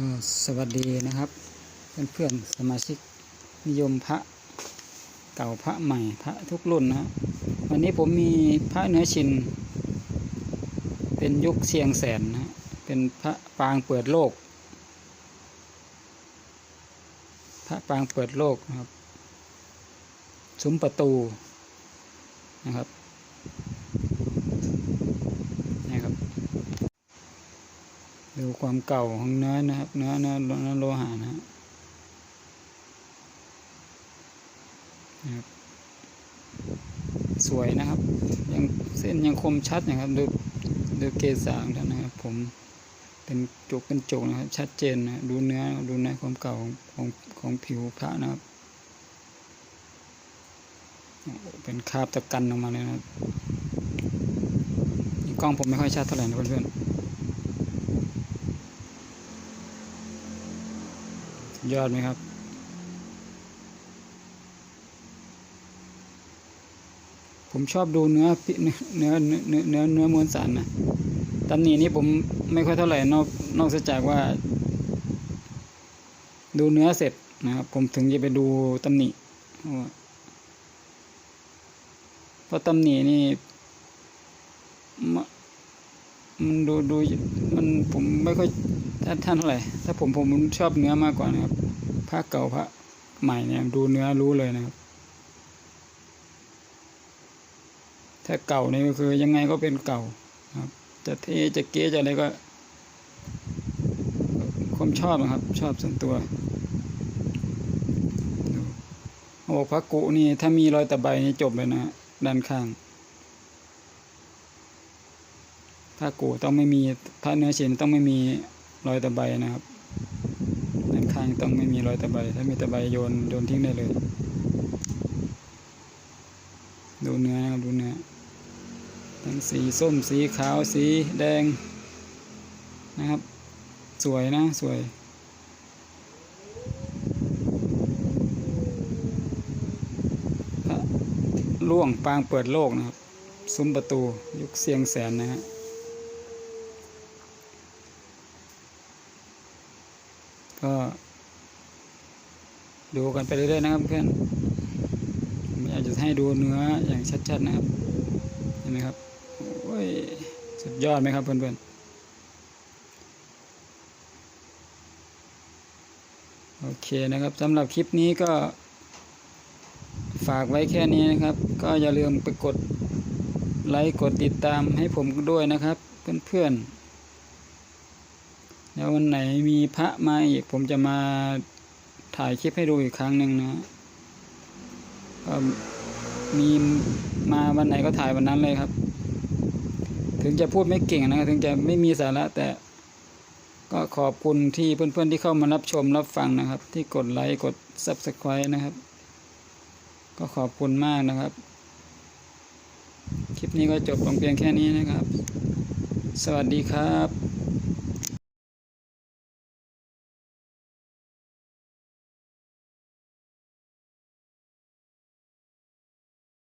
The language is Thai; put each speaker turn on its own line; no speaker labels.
ก็สวัสดีนะครับ เพื่อนๆสมาชิกนิยมพระเก่าพระใหม่พระทุกรุ่นนะวันนี้ผมมีพระเนื้อชิน เป็นยุคเชียงแสนนะฮะเป็นพระปางเปิดโลก พระปางเปิดโลกนะครับ ซุ้มประตูนะครับนี่ครับ ดูความเก่าของเนื้อนะครับ เนื้อเนื้อเนื้อโลหะนะครับ สวยนะครับ ยังเส้นยังคมชัดนะครับ ดูดูเกสาของท่านนะครับ ผมเป็นจุกเป็นจุกนะครับ ชัดเจนนะดูเนื้อดูเนื้อความเก่าของของของผิวพระนะครับเป็นคราบตะกันออกมาเลยนะครับกล้องผมไม่ค่อยชัดเท่าไหร่นะเพื่อนๆ ยอดไหมครับ ผมชอบดูเนื้อเนื้อเนื้อเนื้อเนื้อเนื้อมวลสารนะตำหนินี้ผมไม่ค่อยเท่าไหร่นอกนอกจากว่า ดูเนื้อเสร็จนะครับผมถึงจะไปดูตำหนิว่เพราะตำหนินี่มันดูดูมันผมไม่ค่อย ท่านท่านเท่าไหร่ถ้าผมผมชอบเนื้อมากกว่านะครับพระเก่าพระใหม่เนี่ยดูเนื้อรู้เลยนะครับ ถ้าเก่านี่ก็คือยังไงก็เป็นเก่าครับ จะเทจะเก๊จะอะไรก็ความชอบนะครับ ชอบส่วนตัวโอ้พระกุนี่ถ้ามีรอยตะไบนี่จบเลยนะฮะด้านข้างพระกุต้องไม่มีพระเนื้อเชนต้องไม่มี รอยตะไบนะครับด้านข้างต้องไม่มีรอยตะไบถ้ามีตะไบโยนโยนทิ้งได้เลย ดูเนื้อนะครับดูเนื้อทั้งสีส้มสีขาวสีแดงนะครับ สวยนะสวยระล่วงปางเปิดโลกนะครับ ซุ้มประตูยุคเสียงแสนนะฮะ ก็ ดูกันไปเรื่อยๆนะครับเพื่อนผมอยากจะให้ดูเนื้ออย่างชัดๆนะครับเห็นไหมครับโอ้ยสุดยอดไหมครับเพื่อนๆโอเคนะครับสำหรับคลิปนี้ก็ฝากไว้แค่นี้นะครับ ก็อย่าลืมไปกดไลค์กดติดตามให้ผมด้วยนะครับ เพื่อนๆ แล้ววันไหนมีพระมาอีกผมจะมาถ่ายคลิปให้ดูอีกครั้งหนึ่งนะก็มีมาวันไหนก็ถ่ายวันนั้นเลยครับ ถึงจะพูดไม่เก่งนะถึงจะไม่มีสาระแต่ก็ขอบคุณที่เพื่อนๆที่เข้ามารับชมรับฟังนะครับ ที่กดไลค์กด Subscribe นะครับ ก็ขอบคุณมากนะครับ คลิปนี้ก็จบลงเพียงแค่นี้นะครับ สวัสดีครับ